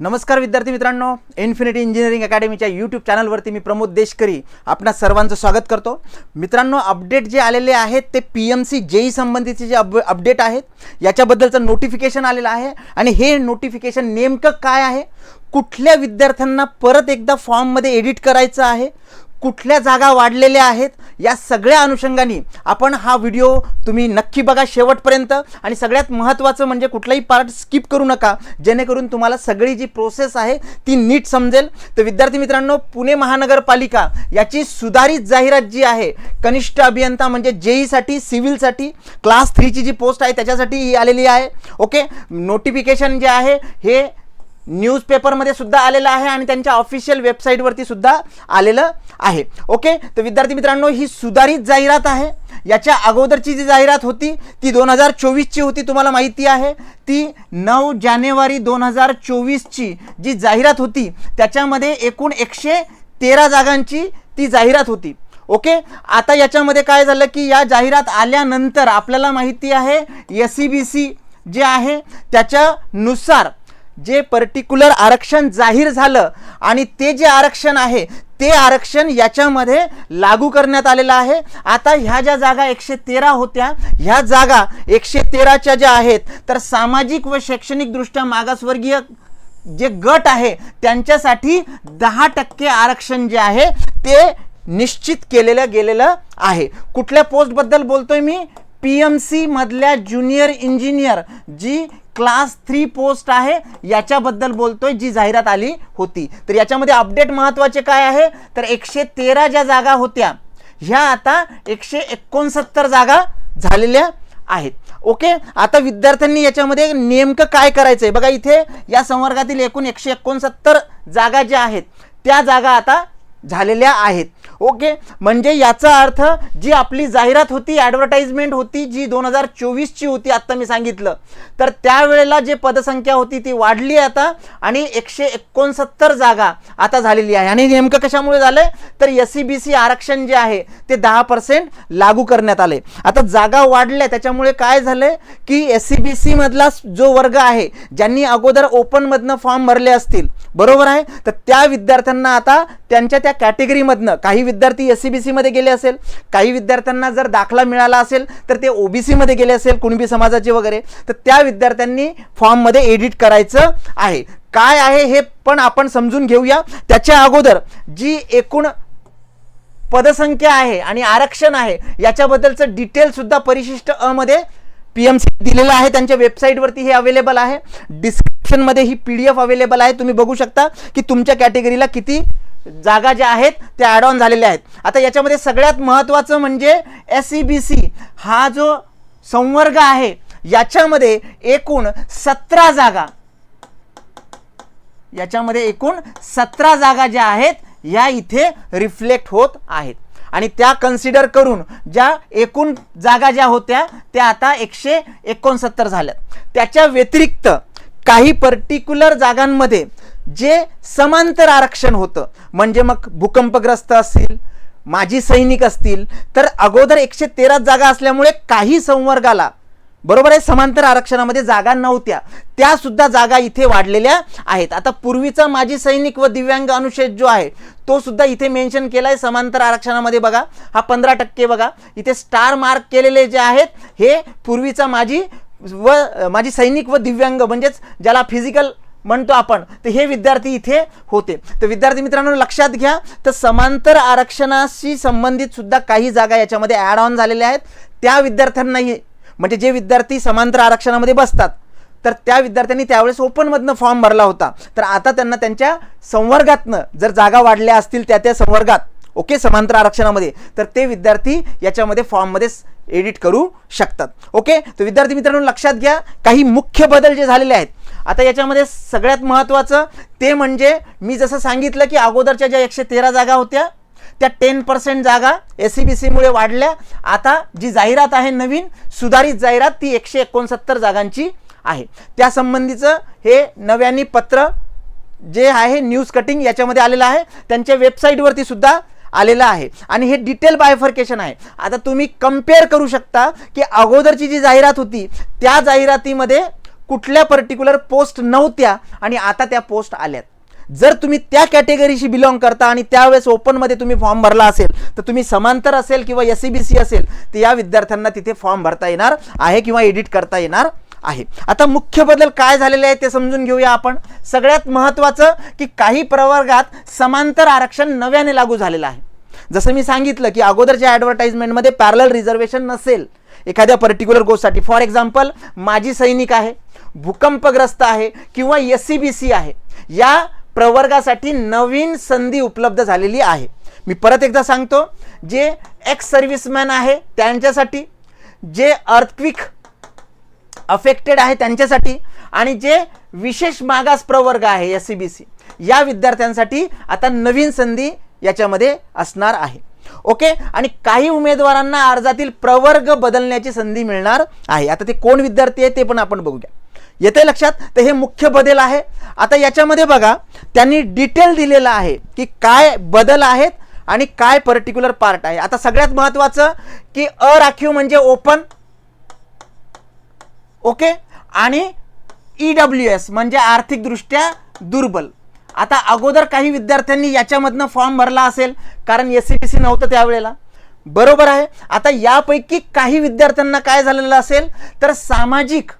नमस्कार विद्यार्थी मित्रांनो इन्फिनिटी इंजिनिअरिंग अकॅडमीच्या यूट्यूब चॅनलवरती मी प्रमोद देशकरी आपणा सर्वांचं स्वागत करतो. मित्रांनो अपडेट जे आलेले आहेत ते पी एम सी जेई संबंधीचे जे अप अपडेट आहेत याच्याबद्दलचं नोटिफिकेशन आलेलं आहे. आणि हे नोटिफिकेशन नेमकं काय आहे? कुठल्या विद्यार्थ्यांना परत एकदा फॉर्ममध्ये एडिट करायचं आहे? कुठल्या जागा वाढलेल्या आहेत या सगळ्या अनुषंगाने आपण हा व्हिडिओ तुम्ही नक्की बघा शेवटपर्यंत. आणि सगळ्यात महत्त्वाचं म्हणजे कुठलाही पार्ट स्किप करू नका जेणेकरून तुम्हाला सगळी जी प्रोसेस आहे ती नीट समजेल. तर विद्यार्थी मित्रांनो पुणे महानगरपालिका याची सुधारित जाहिरात जी आहे कनिष्ठ अभियंता म्हणजे जेईसाठी सिव्हिलसाठी क्लास थ्रीची जी पोस्ट आहे त्याच्यासाठी ही आलेली आहे. ओके नोटिफिकेशन जे आहे हे न्यूजपेपरमध्ये सुद्धा आलेलं आहे आणि त्यांच्या ऑफिशियल वेबसाईटवरती सुद्धा आलेलं आहे. ओके तर विद्यार्थी मित्रांनो ही सुधारित जाहिरात आहे. याच्या अगोदरची जी जाहिरात होती ती दोन हजार चोवीसची होती तुम्हाला माहिती आहे. ती नऊ जानेवारी दोन हजार चोवीसची जी जाहिरात होती त्याच्यामध्ये एकूण एकशे तेरा जागांची ती जाहिरात होती. ओके आता याच्यामध्ये काय झालं की या जाहिरात आल्यानंतर आपल्याला माहिती आहे एस सी बी सी जे आहे त्याच्यानुसार जे पर्टिक्युलर आरक्षण जाहीर झालं आणि ते जे आरक्षण आहे ते आरक्षण याच्यामध्ये लागू करण्यात आलेलं आहे. आता ह्या ज्या जागा एकशे तेरा होत्या ह्या जागा एकशे तेराच्या ज्या आहेत तर सामाजिक व शैक्षणिकदृष्ट्या मागासवर्गीय जे गट आहे त्यांच्यासाठी दहा टक्के आरक्षण जे आहे ते निश्चित केलेलं गेलेलं आहे. कुठल्या पोस्टबद्दल बोलतोय मी? P M सीमधल्या junior engineer G class three post आहे याच्याबद्दल बोलतोय जी जाहिरात आली होती. तर याच्यामध्ये अपडेट महत्त्वाचे काय आहे? तर एकशे तेरा ज्या जागा होत्या ह्या आता एकशे एकोणसत्तर जागा झालेल्या आहेत. ओके? आता विद्यार्थ्यांनी याच्यामध्ये नेमकं काय करायचं आहे बघा इथे या संवर्गातील एकूण एकशे एकोणसत्तर जागा ज्या आहेत त्या जागा आता झालेल्या आहेत. ओके म्हणजे याचा अर्थ जी आपली जाहिरात होती ॲडव्हर्टाइजमेंट होती जी दोन हजार चोवीसची होती आत्ता मी सांगितलं. तर त्यावेळेला जे पदसंख्या होती ती वाढली आता आणि एकशे एकोणसत्तर जागा आता झालेली आहे. आणि नेमकं कशामुळे झालंय? तर एस सी बी सी आरक्षण जे आहे ते दहा पर्सेंट लागू करण्यात आले आता जागा वाढल्या त्याच्यामुळे काय झालंय? की एस सी बी सीमधला जो वर्ग आहे ज्यांनी अगोदर ओपनमधनं फॉर्म भरले असतील बरोबर आहे? तर त्या विद्यार्थ्यांना आता त्यांच्या त्या कॅटेगरीमधनं काही विद्यार्थी एस सी बी सीमध्ये गेले असेल काही विद्यार्थ्यांना जर दाखला मिळाला असेल तर ते ओबीसीमध्ये गेले असेल कुणबी समाजाचे वगैरे तर त्या विद्यार्थ्यांनी फॉर्ममध्ये एडिट करायचं आहे. काय आहे हे पण आपण समजून घेऊया. त्याच्या अगोदर जी एकूण पदसंख्या आहे आणि आरक्षण आहे याच्याबद्दलचं डिटेल सुद्धा परिशिष्ट अ मध्ये पी एम सी दिलेलं आहे. त्यांच्या वेबसाईटवरती हे अवेलेबल आहे. डिस्क्रिप्शनमध्ये ही पी डी एफ अवेलेबल आहे. तुम्ही बघू शकता की तुमच्या कॅटेगरीला किती जागा ज्या आहेत त्या ॲड ऑन झालेल्या आहेत. आता याच्यामध्ये सगळ्यात महत्त्वाचं म्हणजे एस सी बी सी हा जो संवर्ग आहे याच्यामध्ये एकूण सतरा जागा. याच्यामध्ये एकूण सतरा जागा ज्या आहेत या इथे रिफ्लेक्ट होत आहेत. आणि त्या कन्सिडर करून ज्या एकूण जागा ज्या होत्या त्या आता एकशे एकोणसत्तर झाल्यात. त्याच्या व्यतिरिक्त काही पर्टिक्युलर जागांमध्ये जे समांतर आरक्षण होतं म्हणजे मग भूकंपग्रस्त असतील माजी सैनिक असतील तर अगोदर एकशे तेरा जागा असल्यामुळे काही संवर्गाला बरोबर आहे समांतर आरक्षणामध्ये जागा नव्हत्या त्या सुद्धा जागा इथे वाढलेल्या आहेत. आता पूर्वीचा माजी सैनिक व दिव्यांग अनुच्छेद जो आहे तो सुद्धा इथे मेन्शन केला आहे समांतर आरक्षणामध्ये बघा. हा पंधरा टक्के बघा. इथे स्टार मार्क केलेले जे आहेत हे पूर्वीचा माजी व माझी सैनिक व दिव्यांग म्हणजेच ज्याला फिजिकल म्हणतो आपण. तर हे विद्यार्थी इथे होते. तर विद्यार्थी मित्रांनो लक्षात घ्या. तर समांतर आरक्षणाशी संबंधित सुद्धा काही जागा याच्यामध्ये ॲड ऑन झालेल्या आहेत. त्या विद्यार्थ्यांनाही म्हणजे जे विद्यार्थी समांतर आरक्षणामध्ये बसतात तर त्या विद्यार्थ्यांनी त्यावेळेस ओपनमधनं फॉर्म भरला होता. तर आता त्यांना त्यांच्या संवर्गातनं जर जागा वाढल्या असतील त्या त्या संवर्गात ओके समांतर आरक्षणामध्ये तर ते विद्यार्थी याच्यामध्ये फॉर्ममध्ये एडिट करू शकतात. ओके तर विद्यार्थी मित्रांनो लक्षात घ्या. काही मुख्य बदल जे झालेले आहेत आता याच्यामध्ये सगळ्यात महत्त्वाचं ते म्हणजे मी जसं सांगितलं की अगोदरच्या ज्या एकशे तेरा जागा होत्या त्या टेन पर्सेंट जागा एस सी बी सीमुळे वाढल्या. आता जी जाहिरात आहे नवीन सुधारित जाहिरात ती एकशे एकोणसत्तर जागांची आहे. त्यासंबंधीचं हे नव्याने पत्र जे आहे न्यूज कटिंग याच्यामध्ये आलेलं आहे. त्यांच्या वेबसाईटवरती सुद्धा आलेलं आहे. आणि हे डिटेल बायफर्केशन आहे. आता तुम्ही कंपेअर करू शकता की अगोदरची जी जाहिरात होती त्या जाहिरातीमध्ये कुठल्या पर्टिक्युलर पोस्ट नव्हत्या आणि आता त्या पोस्ट आल्यात. जर तुम्ही त्या कॅटेगरीशी बिलॉंग करता आणि त्यावेळेस ओपनमध्ये तुम्ही फॉर्म भरला असेल तर तुम्ही समांतर असेल किंवा एस सी बी सी असेल तर या विद्यार्थ्यांना तिथे फॉर्म भरता येणार आहे किंवा एडिट करता येणार आहे. आता मुख्य बदल काय झालेले आहे ते समजून घेऊया आपण. सगळ्यात महत्त्वाचं की काही प्रवर्गात समांतर आरक्षण नव्याने लागू झालेलं आहे. जसं मी सांगितलं की अगोदरच्या ॲडव्हर्टाईजमेंटमध्ये पॅरल रिझर्वेशन नसेल एखाद्या पर्टिक्युलर गोष्टसाठी फॉर एक्झाम्पल माजी सैनिक आहे. भूकंपग्रस्त आहे किंवा एस सी बी सी आहे या प्रवर्गासाठी नवीन संधी उपलब्ध झालेली आहे. मी परत एकदा सांगतो जे एक्स सर्व्हिसमॅन आहे त्यांच्यासाठी जे अर्थक्विक अफेक्टेड आहे त्यांच्यासाठी आणि जे विशेष मागास प्रवर्ग आहे एस सी बी सी या विद्यार्थ्यांसाठी आता नवीन संधी याच्यामध्ये असणार आहे. ओके? आणि काही उमेदवारांना अर्जातील प्रवर्ग बदलण्याची संधी मिळणार आहे. आता ते कोण विद्यार्थी आहे ते पण आपण बघूया. येते लक्षात? तर हे मुख्य बदल आहे. आता याच्यामध्ये बघा त्यांनी डिटेल दिलेलं आहे की काय बदल आहेत आणि काय पर्टिक्युलर पार्ट आहे. आता सगळ्यात महत्त्वाचं की अराखीव म्हणजे ओपन ओके आणि ई डब्ल्यू एस म्हणजे आर्थिकदृष्ट्या दुर्बल. आता अगोदर काही विद्यार्थ्यांनी याच्यामधनं फॉर्म भरला असेल कारण एस सी टी सी नव्हतं त्यावेळेला. बरोबर आहे? आता यापैकी काही विद्यार्थ्यांना काय झालेलं असेल तर सामाजिक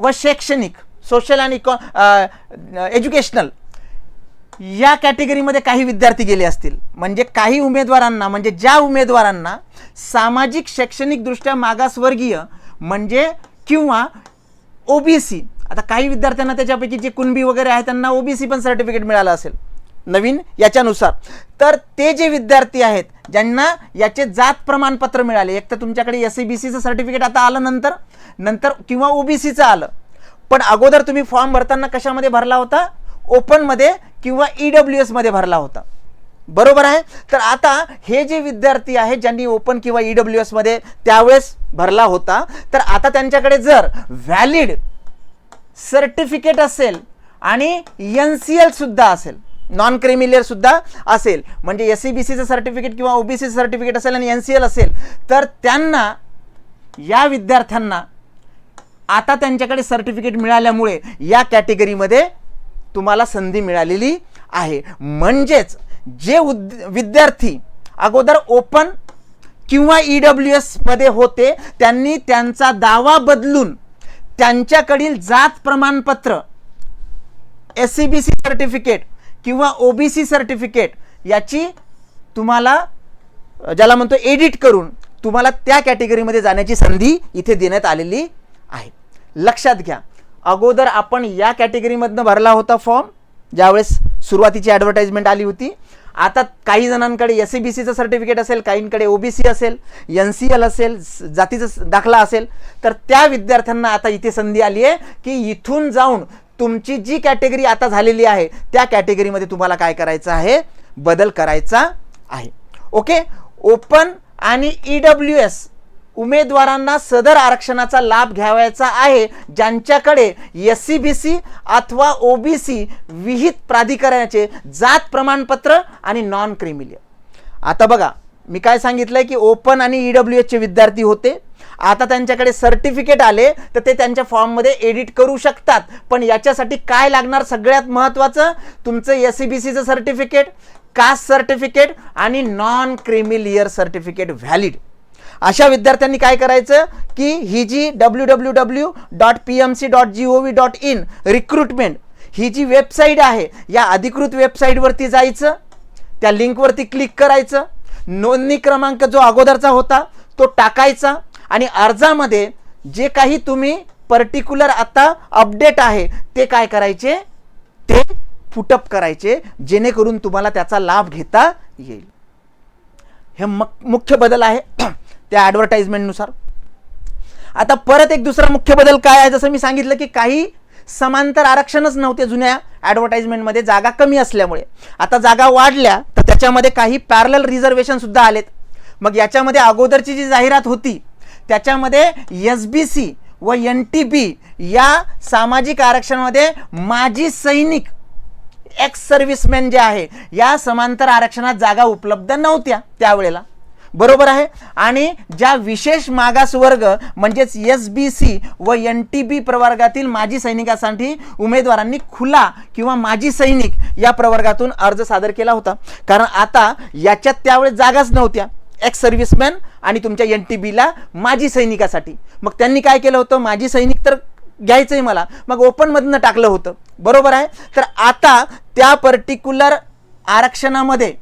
व शैक्षणिक सोशल आणि एज्युकेशनल या कॅटेगरीमध्ये काही विद्यार्थी गेले असतील. म्हणजे काही उमेदवारांना म्हणजे ज्या उमेदवारांना सामाजिक शैक्षणिकदृष्ट्या मागासवर्गीय म्हणजे किंवा ओबीसी आता काही विद्यार्थ्यांना त्याच्यापैकी जे कुणबी वगैरे आहे त्यांना ओबीसी पण सर्टिफिकेट मिळालं असेल नवीन याच्यानुसार. तर ते जे विद्यार्थी आहेत ज्यांना याचे जात प्रमाणपत्र मिळाले एक तर तुमच्याकडे एस सी बी सीचं सर्टिफिकेट आता आलं नंतर नंतर किंवा ओबीसीचं आलं. पण अगोदर तुम्ही फॉर्म भरताना कशामध्ये भरला होता? ओपनमध्ये किंवा ई डब्ल्यू एसमध्ये भरला होता. बरोबर आहे? तर आता हे जे विद्यार्थी आहेत ज्यांनी ओपन किंवा ई डब्ल्यू एसमध्ये त्यावेळेस भरला होता तर आता त्यांच्याकडे जर व्हॅलिड सर्टिफिकेट असेल आणि एन सी एलसुद्धा असेल नॉन क्रिमिलियरसुद्धा असेल म्हणजे एस सी बी सीचं सर्टिफिकेट किंवा ओ बी सीचं सर्टिफिकेट असेल आणि एन सी एल असेल तर त्यांना या विद्यार्थ्यांना आता त्यांच्याकडे सर्टिफिकेट मिळाल्यामुळे या कॅटेगरीमध्ये तुम्हाला संधी मिळालेली आहे. म्हणजेच जे उद विद्यार्थी अगोदर ओपन किंवा ई डब्ल्यू एसमध्ये होते त्यांनी त्यांचा दावा बदलून त्यांच्याकडील जात प्रमाणपत्र S C B C certificate किंवा ओ बी सी सर्टिफिकेट याची तुम्हाला ज्याला म्हणतो एडिट करून तुम्हाला त्या कॅटेगरीमध्ये जाण्याची संधी इथे देण्यात आलेली आहे. लक्षात घ्या. अगोदर आपण या कॅटेगरीमधनं भरला होता फॉर्म ज्यावेळेस सुरुवातीची ॲडव्हर्टाईजमेंट आली होती. आता काही जणांकडे एस सी बी सीचं सर्टिफिकेट असेल काहींकडे ओ बी सी असेल एन सी एल असेल जातीचा दाखला असेल तर त्या विद्यार्थ्यांना आता इथे संधी आली आहे की इथून जाऊन तुमची जी कॅटेगरी आता झालेली आहे त्या कॅटेगरीमध्ये तुम्हाला काय करायचं आहे? बदल करायचा आहे. ओके? ओपन आणि ई डब्ल्यू एस उमेदवारांना सदर आरक्षणाचा लाभ घ्यावयाचा आहे ज्यांच्याकडे एस सी बी सी अथवा ओ बी सी विहित प्राधिकरणाचे जात प्रमाणपत्र आणि नॉन क्रिमिलियर आता बघा मी काय सांगितलंय की ओपन आणि ई डब्ल्यू एचचे विद्यार्थी होते. आता त्यांच्याकडे सर्टिफिकेट आले तर ते त्यांच्या फॉर्ममध्ये एडिट करू शकतात. पण याच्यासाठी काय लागणार सगळ्यात महत्त्वाचं तुमचं एस सी बी सीचं सर्टिफिकेट कास्ट सर्टिफिकेट आणि non creamy layer certificate valid अशा विद्यार्थ्यांनी काय करायचं की ही जी W W W dot P M C dot G O V dot in recruitment ही जी वेबसाईट आहे या अधिकृत वेबसाईटवरती जायचं त्या लिंकवरती क्लिक करायचं. नोंदणी क्रमांक जो अगोदरचा होता तो टाकायचा आणि अर्जामध्ये जे काही तुम्ही पर्टिक्युलर आता अपडेट आहे ते काय करायचे? ते फुटअप करायचे जेणेकरून तुम्हाला त्याचा लाभ घेता येईल. हे मक मुख्य बदल आहे. त्या ॲडव्हर्टाईजमेंटनुसार आता परत एक दुसरा मुख्य बदल काय आहे? जसं मी सांगितलं की काही समांतर आरक्षणच नव्हते जुन्या ॲडव्हर्टाईजमेंटमध्ये जागा कमी असल्यामुळे. आता जागा वाढल्या तर त्याच्यामध्ये काही पॅरल रिझर्वेशनसुद्धा आलेत. मग याच्यामध्ये अगोदरची जी जाहिरात होती त्याच्यामध्ये एस बी सी व एन टी बी या सामाजिक आरक्षणामध्ये माजी सैनिक एक्स सर्व्हिसमॅन जे आहे या समांतर आरक्षणात जागा उपलब्ध नव्हत्या त्यावेळेला. बरोबर आहे. आणि ज्या विशेष मागास वर्ग म्हणजेच एस बी सी व एन टी बी प्रवर्गातील माजी सैनिकासाठी उमेदवारांनी खुला किंवा माजी सैनिक या प्रवर्गातून अर्ज सादर केला होता. कारण आता याच्यात त्यावेळेस जागाच नव्हत्या. एक्स सर्व्हिसमॅन आणि तुमच्या एन टी बीला माजी सैनिकासाठी. मग त्यांनी काय केलं होतं? माजी सैनिक तर घ्यायचं आहे मला. मग ओपनमधनं टाकलं होतं. बरोबर आहे? तर आता त्या पर्टिक्युलर आरक्षणामध्ये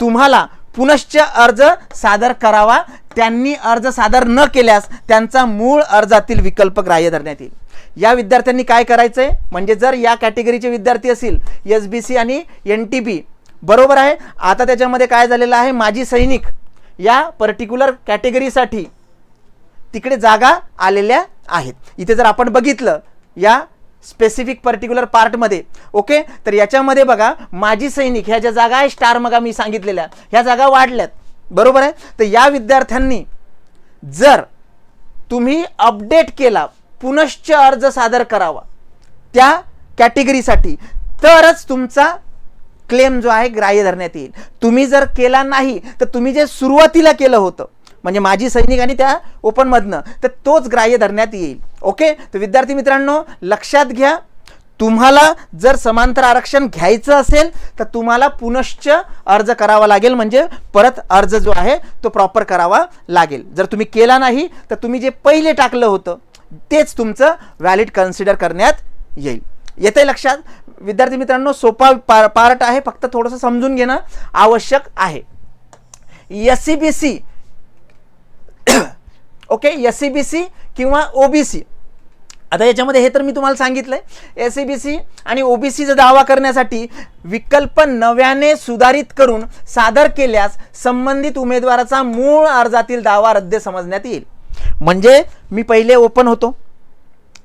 तुम्हाला पुनश्च अर्ज सादर करावा. त्यांनी अर्ज सादर न केल्यास त्यांचा मूळ अर्जातील विकल्प ग्राह्य धरण्यात येईल. या विद्यार्थ्यांनी काय करायचं आहे म्हणजे जर या कॅटेगरीचे विद्यार्थी असतील एस बी सी आणि एन टी बी बरोबर आहे? आता त्याच्यामध्ये काय झालेलं आहे? माजी सैनिक या पर्टिक्युलर कॅटेगरीसाठी तिकडे जागा आलेल्या आहेत. इथे जर आपण बघितलं या स्पेसिफिक पर्टिक्युलर पार्टमध्ये ओके तर याच्यामध्ये बघा माजी सैनिक ह्या ज्या जागा आहे स्टार मग मी सांगितलेल्या. ह्या जागा वाढल्यात. बरोबर आहे? तर या विद्यार्थ्यांनी जर तुम्ही अपडेट केला पुनश्च अर्ज सादर करावा त्या कॅटेगरीसाठी तरच तुमचा क्लेम जो आहे ग्राह्य धरण्यात येईल. तुम्ही जर केला नाही तर तुम्ही जे सुरुवातीला केलं होतं म्हणजे माजी सैनिक आणि त्या ओपनमधनं. तर तोच ग्राह्य धरण्यात येईल. ओके? तर विद्यार्थी मित्रांनो लक्षात घ्या. तुम्हाला जर समांतर आरक्षण घ्यायचं असेल तर तुम्हाला पुनश्च अर्ज करावा लागेल. म्हणजे परत अर्ज जो आहे तो प्रॉपर करावा लागेल. जर तुम्ही केला नाही तर तुम्ही जे पहिले टाकलं होतं तेच तुमचं व्हॅलिड कन्सिडर करण्यात येईल. येते लक्षात? विद्यार्थी मित्रांनो सोपा पार पार्ट आहे. फक्त थोडंसं समजून घेणं आवश्यक आहे. S C B C okay S C B C किंवा ओ बी सी आता याच्यामध्ये हे तर मी तुम्हाला सांगितलं आहे एस सी बी सी आणि ओ बी सीचा दावा करण्यासाठी विकल्प नव्याने सुधारित करून सादर केल्यास संबंधित उमेदवाराचा मूळ अर्जातील दावा रद्द समजण्यात येईल. म्हणजे मी पहिले ओपन होतो.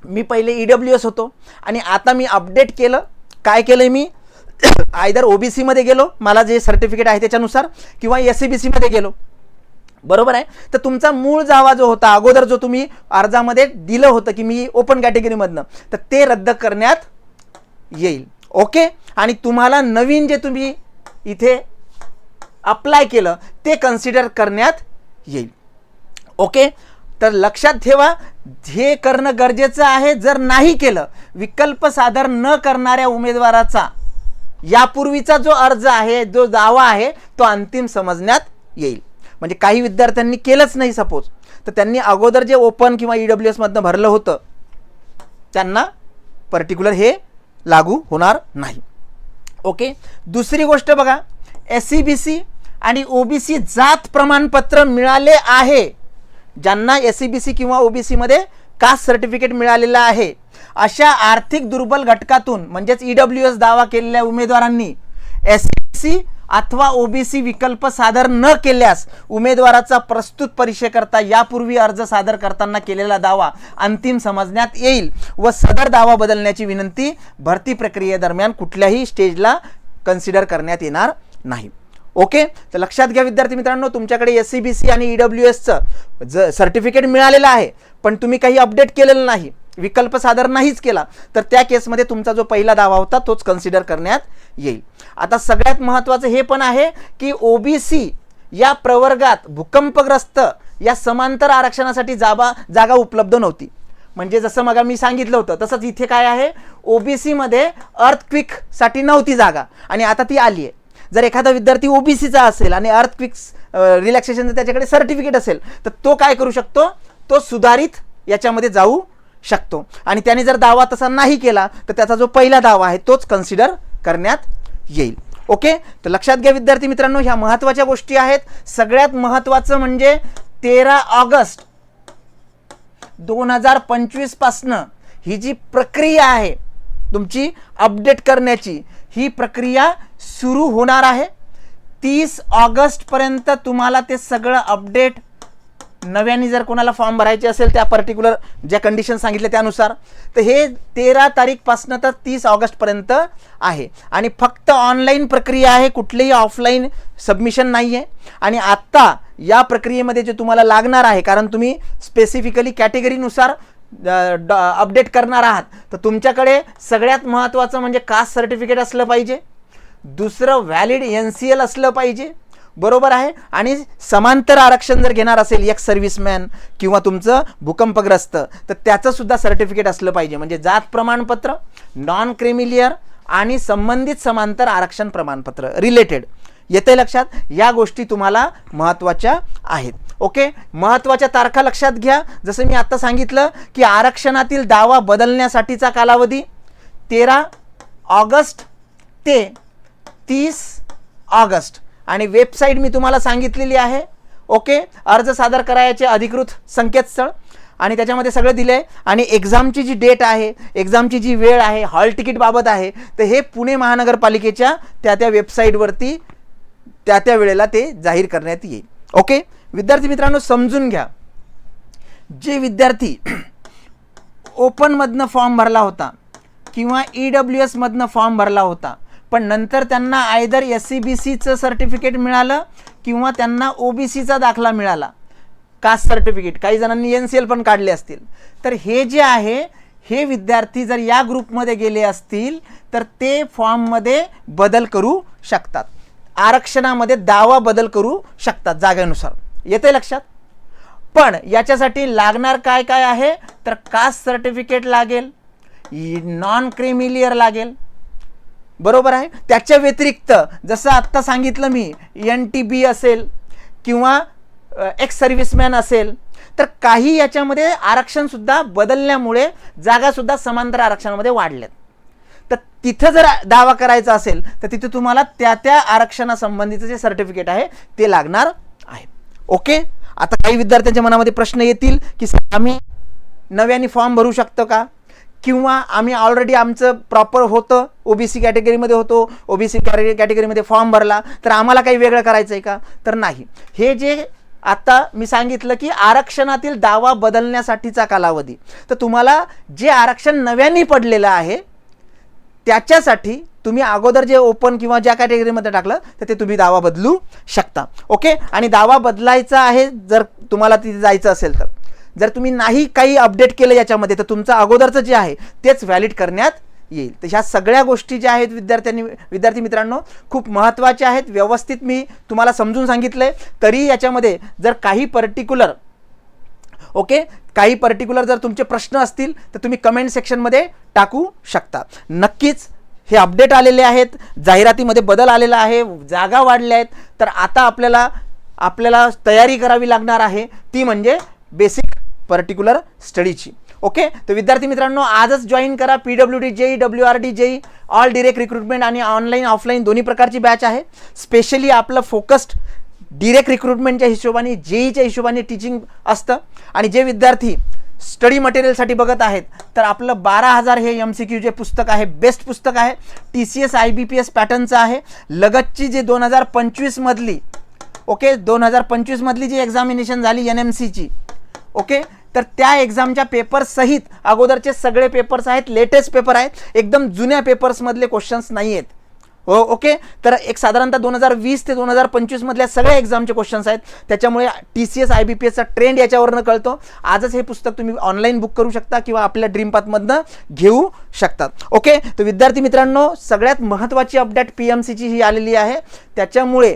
मी पहिले ई डब्ल्यू एस होतो. आणि आता मी अपडेट केलं. काय केलं मी? आयदर ओ बी सीमध्ये गेलो. मला जे सर्टिफिकेट आहे त्याच्यानुसार किंवा एस सी बी सीमध्ये गेलो. बरोबर आहे? तर तुमचा मूळ जावा जो होता अगोदर जो तुम्ही अर्जामध्ये दिलं होतं की मी ओपन कॅटेगरीमधनं तर ते रद्द करण्यात येईल. ओके? आणि तुम्हाला नवीन जे तुम्ही इथे अप्लाय केलं ते कन्सिडर करण्यात येईल. ओके? तर लक्षात ठेवा हे करणं गरजेचं आहे जर नाही केलं विकल्प सादर न करणाऱ्या उमेदवाराचा यापूर्वीचा जो अर्ज आहे जो दावा आहे तो अंतिम समजण्यात येईल. म्हणजे काही विद्यार्थ्यांनी केलंच नाही सपोज. तर त्यांनी अगोदर जे ओपन किंवा ई डब्ल्यू एसमधनं भरलं होतं त्यांना पर्टिक्युलर हे लागू होणार नाही. ओके दुसरी गोष्ट बघा एस सी बी सी आणि ओ बी सी जात प्रमाणपत्र मिळाले आहे. ज्यांना एस सी बी सी किंवा ओ बी सीमध्ये कास्ट सर्टिफिकेट मिळालेलं आहे. अशा आर्थिक दुर्बल घटकातून म्हणजेच ई डब्ल्यू एस दावा केलेल्या उमेदवारांनी एस सी सी अथवा ओबीसी विकल्प सादर न केल्यास उमेदवाराचा प्रस्तुत परीक्षेकरता यापूर्वी अर्ज सादर करताना केलेला दावा अंतिम समजण्यात येईल व सदर दावा बदलण्याची विनंती भरती प्रक्रियेदरम्यान कुठल्याही स्टेजला कन्सिडर करण्यात येणार नाही. ओके? तर लक्षात घ्या विद्यार्थी मित्रांनो तुमच्याकडे एस सी बी सी आणि ई डब्ल्यू एसचं ज सर्टिफिकेट मिळालेलं आहे पण तुम्ही काही अपडेट केलेलं नाही. विकल्प सादर नाहीच केला तर त्या केसमध्ये तुमचा जो पहिला दावा होता तोच कन्सिडर करण्यात येईल. आता सगळ्यात महत्त्वाचं हे पण आहे की ओबीसी या प्रवर्गात भूकंपग्रस्त या समांतर आरक्षणासाठी जाबा जागा उपलब्ध नव्हती. म्हणजे जसं मग मी सांगितलं होतं तसंच इथे काय आहे? ओबीसीमध्ये अर्थक्विकसाठी नव्हती जागा. आणि आता ती आली आहे जर एखादा विद्यार्थी ओबीसीचा असेल आणि अर्थक्विक्स रिलॅक्सेशनचं त्याच्याकडे सर्टिफिकेट असेल तर तो काय करू शकतो? तो सुधारित याच्यामध्ये जाऊ शकतो. आणि त्याने जर दावा तसा नाही केला तर त्याचा जो पहिला दावा आहे तोच कन्सिडर करण्यात येईल. ओके तर लक्षात घ्या विद्यार्थी मित्रांनो ह्या महत्त्वाच्या गोष्टी आहेत. सगळ्यात महत्त्वाचं म्हणजे तेरा ऑगस्ट दोन हजार पंचवीसपासनं ही जी प्रक्रिया आहे तुमची अपडेट करण्याची ही प्रक्रिया सुरू होणार आहे. तीस ऑगस्टपर्यंत तुम्हाला ते सगळं अपडेट नव्याने जर कोणाला फॉर्म भरायचे असेल त्या पर्टिक्युलर ज्या कंडिशन सांगितल्या त्यानुसार तर हे तेरा तारीखपासनं तर तीस ऑगस्टपर्यंत आहे. आणि फक्त ऑनलाईन प्रक्रिया आहे कुठलेही ऑफलाईन सबमिशन नाही आहे आणि आत्ता या प्रक्रियेमध्ये जे तुम्हाला लागणार आहे कारण तुम्ही स्पेसिफिकली कॅटेगरीनुसार अपडेट करणार आहात तर तुमच्याकडे सगळ्यात महत्त्वाचं म्हणजे कास्ट सर्टिफिकेट असलं पाहिजे. दुसरं व्हॅलिड एन सी एल असलं पाहिजे. बरोबर आहे. आणि समांतर आरक्षण जर घेणार असेल एक सर्व्हिसमॅन किंवा तुमचं भूकंपग्रस्त तर त्याचंसुद्धा सर्टिफिकेट असलं पाहिजे. म्हणजे जात प्रमाणपत्र नॉन क्रिमिलियर आणि संबंधित समांतर आरक्षण प्रमाणपत्र रिलेटेड येते लक्षात? या गोष्टी तुम्हाला महत्त्वाच्या आहेत. ओके महत्त्वाच्या तारखा लक्षात घ्या. जसं मी आत्ता सांगितलं की आरक्षणातील दावा बदलण्यासाठीचा कालावधी तेरा ऑगस्ट ते तीस ऑगस्ट. आणि वेबसाईट मी तुम्हाला सांगितलेली आहे. ओके? अर्ज सादर करायचे अधिकृत संकेतस्थळ. आणि त्याच्यामध्ये सगळं दिलं आहे आणि एक्झामची जी डेट आहे एक्झामची जी वेळ आहे हॉल तिकीटबाबत आहे तर हे पुणे महानगरपालिकेच्या त्या त्या वेबसाईटवरती त्या त्या वेळेला ते जाहीर करण्यात येईल. ओके? विद्यार्थी मित्रांनो समजून घ्या. जे विद्यार्थी ओपनमधनं फॉर्म भरला होता किंवा ई डब्ल्यू एसमधनं फॉर्म भरला होता पण नंतर त्यांना आयदर एस सी बी सीचं सर्टिफिकेट मिळालं किंवा त्यांना ओ बी सीचा दाखला मिळाला. कास्ट सर्टिफिकेट काही जणांनी एन सी एल पण काढले असतील. तर हे जे आहे हे विद्यार्थी जर या ग्रुपमध्ये गेले असतील तर ते फॉर्ममध्ये बदल करू शकतात. आरक्षणामध्ये दावा बदल करू शकतात जागेनुसार. येते लक्षात? पण याच्यासाठी लागणार काय काय आहे? तर कास्ट सर्टिफिकेट लागेल. नॉन क्रिमिलियर लागेल. बरोबर आहे? त्याच्या व्यतिरिक्त जसं आत्ता सांगितलं मी एन टी बी असेल किंवा एक्स सर्व्हिसमॅन असेल तर काही याच्यामध्ये आरक्षणसुद्धा बदलल्यामुळे जागासुद्धा समांतर आरक्षणामध्ये वाढल्यात. तर तिथं जर दावा करायचा असेल तर तिथे तुम्हाला त्या त्या आरक्षणासंबंधीचं जे सर्टिफिकेट आहे ते लागणार आहे. ओके आता काही विद्यार्थ्यांच्या मनामध्ये प्रश्न येतील की आम्ही नव्याने फॉर्म भरू शकतो का? किंवा आम्ही ऑलरेडी आमचं प्रॉपर होतं ओबीसी कॅटेगरीमध्ये होतो ओबीसी कॅटेगरीमध्ये फॉर्म भरला तर आम्हाला काही वेगळं करायचं आहे का? तर नाही. हे जे आता मी सांगितलं की आरक्षणातील दावा बदलण्यासाठीचा कालावधी. तर तुम्हाला जे आरक्षण नव्याने पडलेलं आहे त्याच्यासाठी तुम्ही अगोदर जे ओपन किंवा ज्या कॅटेगरीमध्ये टाकलं तर ते तुम्ही दावा बदलू शकता. ओके आणि दावा बदलायचा आहे जर तुम्हाला तिथे जायचं असेल तर. जर तुम्ही नाही काही अपडेट केलं याच्यामध्ये तर तुमचं अगोदरचं जे आहे तेच व्हॅलिड करण्यात येईल. तर ह्या सगळ्या गोष्टी ज्या आहेत विद्यार्थ्यांनी विद्यार्थी मित्रांनो खूप महत्त्वाच्या आहेत. व्यवस्थित मी तुम्हाला समजून सांगितलं आहे तरी याच्यामध्ये जर काही पर्टिक्युलर ओके काही पर्टिक्युलर जर तुमचे प्रश्न असतील तर तुम्ही कमेंट सेक्शनमध्ये टाकू शकता. नक्कीच हे अपडेट आलेले आहेत. जाहिरातीमध्ये बदल आलेला आहे. जागा वाढल्या आहेत. तर आता आपल्याला आपल्याला तयारी करावी लागणार आहे. ती म्हणजे बेसिक पर्टिक्युलर स्टडीची ओके तर विद्यार्थी मित्रांनो आजच जॉईन करा P W D JE W R D JE all direct recruitment आणि ऑनलाईन ऑफलाईन दोन्ही प्रकारची बॅच आहे. स्पेशली आपलं फोकस्ड डिरेक्ट रिक्रुटमेंटच्या हिशोबाने जेईच्या हिशोबाने टीचिंग असतं. आणि जे विद्यार्थी स्टडी मटेरियलसाठी बघत आहेत तर आपलं बारा हजार हे एम सी क्यू जे पुस्तक आहे बेस्ट पुस्तक आहे. T C S I B P S पॅटर्नचं आहे. लगतची जे दोन हजार पंचवीसमधली ओके दोन हजार पंचवीसमधली जी एक्झामिनेशन झाली एन एम सीची ओके? तर त्या एक्झामच्या पेपरसहित अगोदरचे सगळे पेपर्स आहेत लेटेस्ट पेपर आहेत एकदम जुन्या पेपर्समधले क्वेश्चन्स नाही आहेत हो ओके? तर एक साधारणतः दोन हजार वीस ते दोन हजार पंचवीसमधल्या सगळ्या एक्झामचे क्वेश्चन्स आहेत. त्याच्यामुळे T C S I B P एसचा trend याच्यावरनं कळतो. आजच हे पुस्तक तुम्ही ऑनलाईन बुक करू शकता किंवा आपल्या ड्रीम पाथमधनं घेऊ शकतात ओके? तर विद्यार्थी मित्रांनो सगळ्यात महत्त्वाची अपडेट पी एम सीची ही आलेली आहे. त्याच्यामुळे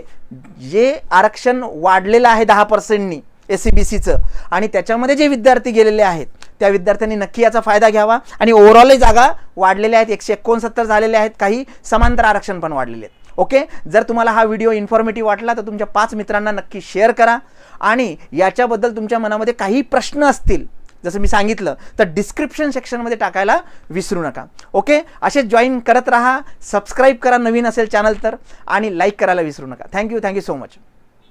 जे आरक्षण वाढलेलं आहे दहा पर्सेंटनी एस सी बी सीचं. आणि त्याच्यामध्ये जे विद्यार्थी गेलेले आहेत त्या विद्यार्थ्यांनी नक्की याचा फायदा घ्यावा. आणि ओव्हरऑलही जागा वाढलेल्या आहेत एकशे एकोणसत्तर झालेल्या आहेत काही समांतर आरक्षण पण वाढलेले आहेत. ओके जर तुम्हाला हा व्हिडिओ इन्फॉर्मेटिव्ह वाटला तर तुमच्या पाच मित्रांना नक्की शेअर करा. आणि याच्याबद्दल तुमच्या मनामध्ये काही प्रश्न असतील जसं मी सांगितलं तर डिस्क्रिप्शन सेक्शनमध्ये टाकायला विसरू नका. ओके असे जॉईन करत राहा सबस्क्राईब करा नवीन असेल चॅनल तर आणि लाईक करायला विसरू नका. Thank you thank you so much